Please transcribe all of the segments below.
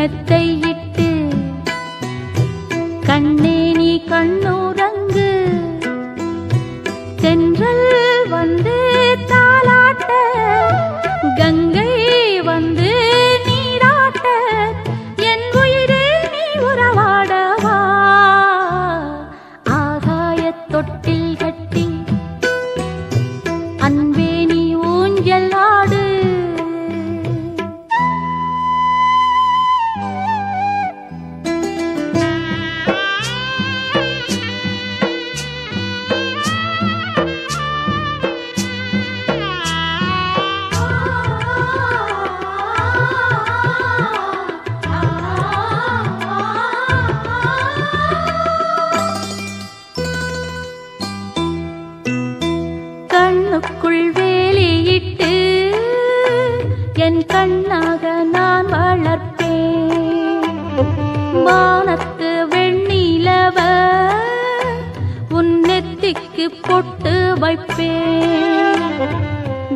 பிரம்மத்தை கண்ணுக்குள் வேலியிட்டு என் கண்ணாக நான் வளர்ப்பேன். வானத்து வெண்ணிலவ உன் நெத்திக்கு பொட்டு வைப்பேன்.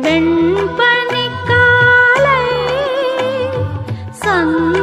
வெண்பனி காலை சந்த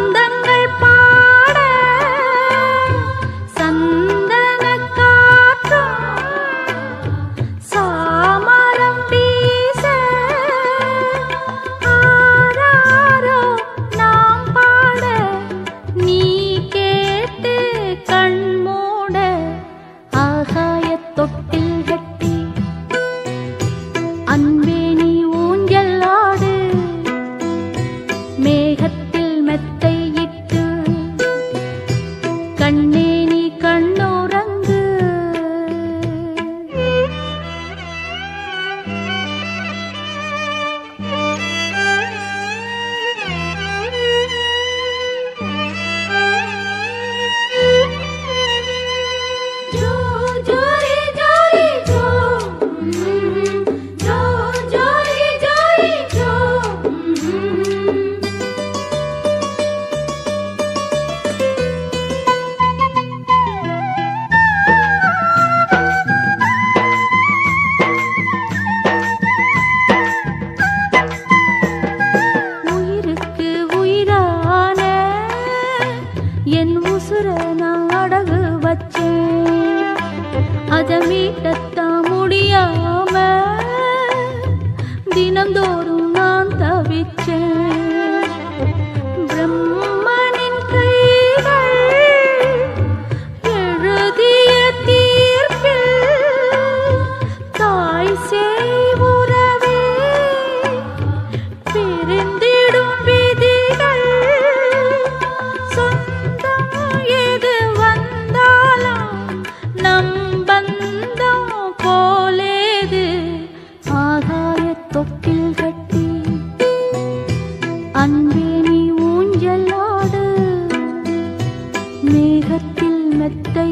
விட்டத்தா முடியாம தினந்தோறும் நான் தவிச்சேன். பிரம்மனின் கைகள் எழுதிய தீர்ப்பில் தாய் சே தொக்கில் கட்டி அன்பே நீ ஊஞ்சலாடு மேகத்தில் மெத்தை